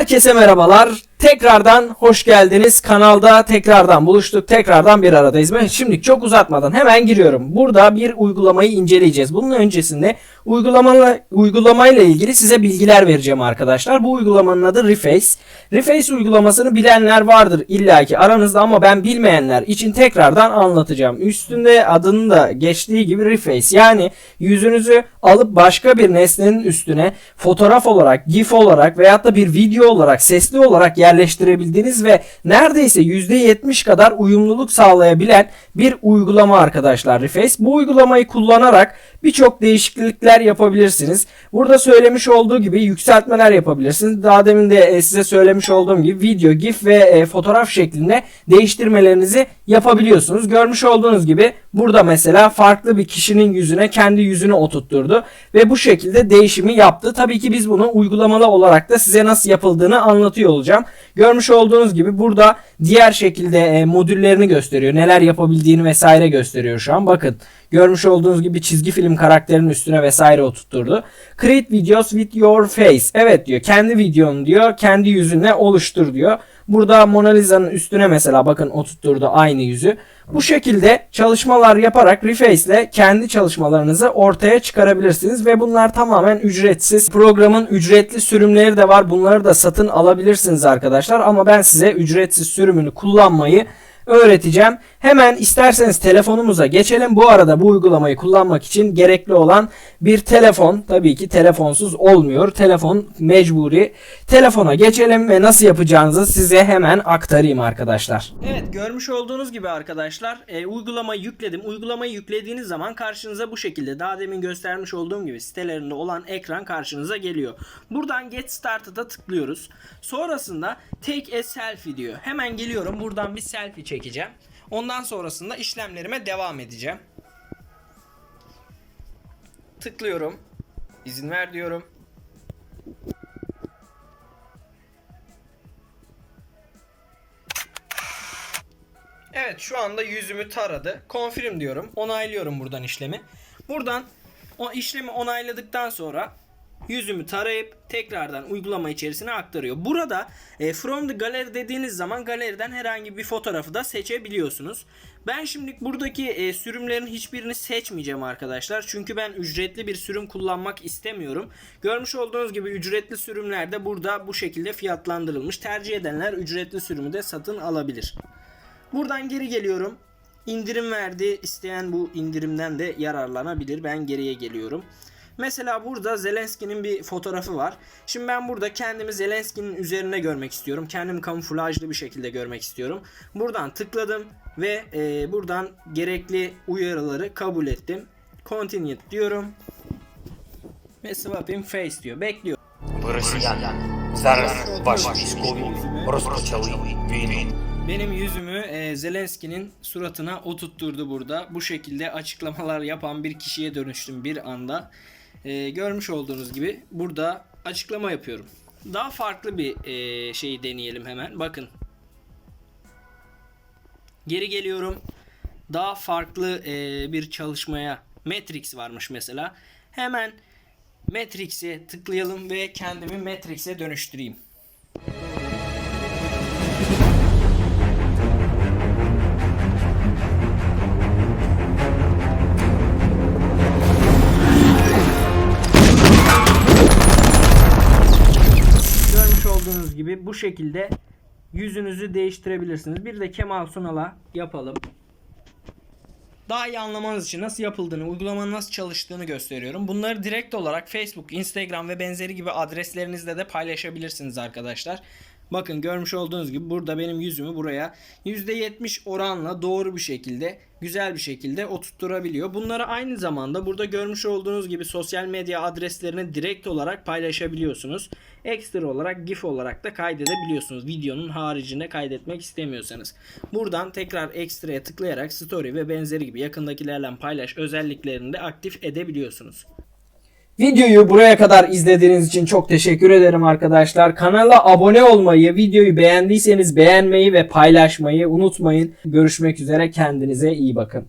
Herkese merhabalar. Tekrardan hoş geldiniz. Kanalda tekrardan buluştuk. Tekrardan bir aradayız. Ben şimdi çok uzatmadan hemen giriyorum. Burada bir uygulamayı inceleyeceğiz. Bunun öncesinde uygulamayla, uygulamayla ilgili size bilgiler vereceğim arkadaşlar. Bu uygulamanın adı Reface. Reface uygulamasını bilenler vardır illaki aranızda ama ben bilmeyenler için tekrardan anlatacağım. Üstünde adının da geçtiği gibi Reface. Yani yüzünüzü alıp başka bir nesnenin üstüne fotoğraf olarak, gif olarak veyahut da bir video olarak, sesli olarak yerleştirebildiğiniz ve neredeyse %70 kadar uyumluluk sağlayabilen bir uygulama arkadaşlar Reface. Bu uygulamayı kullanarak birçok değişiklikler yapabilirsiniz. Burada söylemiş olduğu gibi yükseltmeler yapabilirsiniz. Daha demin de e, size söylemiş olduğum gibi video, gif ve e, fotoğraf şeklinde değiştirmelerinizi yapabiliyorsunuz. Görmüş olduğunuz gibi burada mesela farklı bir kişinin yüzüne kendi yüzünü oturtturdu ve bu şekilde değişimi yaptı. Tabii ki biz bunu uygulamalı olarak da size nasıl yapıldığını anlatıyor olacağım. Görmüş olduğunuz gibi burada diğer şekilde e, modüllerini gösteriyor. Neler yapabildiğini vesaire gösteriyor şu an. Bakın görmüş olduğunuz gibi çizgi film karakterinin üstüne vesaire oturtturdu. Create videos with your face. Evet diyor. Kendi videonu diyor. Kendi yüzünle oluştur diyor. Burada Mona Lisa'nın üstüne mesela bakın oturtturdu aynı yüzü. Bu şekilde çalışmalar yaparak Reface ile kendi çalışmalarınızı ortaya çıkarabilirsiniz ve bunlar tamamen ücretsiz. Programın ücretli sürümleri de var. Bunları da satın alabilirsiniz arkadaşlar ama ben size ücretsiz sürümünü kullanmayı öğreteceğim. Hemen isterseniz telefonumuza geçelim. Bu arada bu uygulamayı kullanmak için gerekli olan bir telefon. Tabii ki telefonsuz olmuyor. Telefon mecburi. Telefona geçelim ve nasıl yapacağınızı size hemen aktarayım arkadaşlar. Evet görmüş olduğunuz gibi arkadaşlar e, uygulamayı yükledim. Uygulamayı yüklediğiniz zaman karşınıza bu şekilde daha demin göstermiş olduğum gibi sitelerinde olan ekran karşınıza geliyor. Buradan Get Started'a tıklıyoruz. Sonrasında Take a Selfie diyor. Hemen geliyorum buradan bir selfie çekeceğim. Ondan sonrasında işlemlerime devam edeceğim. Tıklıyorum. İzin ver diyorum. Evet şu anda yüzümü taradı. Confirm diyorum. Onaylıyorum buradan işlemi. Buradan o işlemi onayladıktan sonra yüzümü tarayıp tekrardan uygulama içerisine aktarıyor. Burada e, from the gallery dediğiniz zaman galeriden herhangi bir fotoğrafı da seçebiliyorsunuz. Ben şimdi buradaki e, sürümlerin hiçbirini seçmeyeceğim arkadaşlar. Çünkü ben ücretli bir sürüm kullanmak istemiyorum. Görmüş olduğunuz gibi ücretli sürümler de burada bu şekilde fiyatlandırılmış. Tercih edenler ücretli sürümü de satın alabilir. Buradan geri geliyorum. İndirim verdi. İsteyen bu indirimden de yararlanabilir. Ben geriye geliyorum. Mesela burada Zelenski'nin bir fotoğrafı var. Şimdi ben burada kendimi Zelenski'nin üzerine görmek istiyorum. Kendimi kamuflajlı bir şekilde görmek istiyorum. Buradan tıkladım ve e, buradan gerekli uyarıları kabul ettim. Continue diyorum. Ve swap face diyor. Bekliyor. Benim yüzümü e, Zelenski'nin suratına oturtturdu burada. Bu şekilde açıklamalar yapan bir kişiye dönüştüm bir anda. E, görmüş olduğunuz gibi burada açıklama yapıyorum. Daha farklı bir e, şeyi deneyelim hemen. Bakın. Geri geliyorum. Daha farklı e, bir çalışmaya Matrix varmış mesela. Hemen Matrix'e tıklayalım ve kendimi Matrix'e dönüştüreyim. Bu şekilde yüzünüzü değiştirebilirsiniz. Bir de Kemal Sunal'a yapalım. Daha iyi anlamanız için nasıl yapıldığını, uygulamanın nasıl çalıştığını gösteriyorum. Bunları direkt olarak Facebook, Instagram ve benzeri gibi adreslerinizde de paylaşabilirsiniz arkadaşlar. Bakın görmüş olduğunuz gibi burada benim yüzümü buraya %70 oranla doğru bir şekilde güzel bir şekilde oturtturabiliyor. Bunları aynı zamanda burada görmüş olduğunuz gibi sosyal medya adreslerini direkt olarak paylaşabiliyorsunuz. Ekstra olarak GIF olarak da kaydedebiliyorsunuz. Videonun haricinde kaydetmek istemiyorsanız. Buradan tekrar ekstraya tıklayarak story ve benzeri gibi yakındakilerle paylaş özelliklerini de aktif edebiliyorsunuz. Videoyu buraya kadar izlediğiniz için çok teşekkür ederim arkadaşlar. Kanala abone olmayı, videoyu beğendiyseniz beğenmeyi ve paylaşmayı unutmayın. Görüşmek üzere kendinize iyi bakın.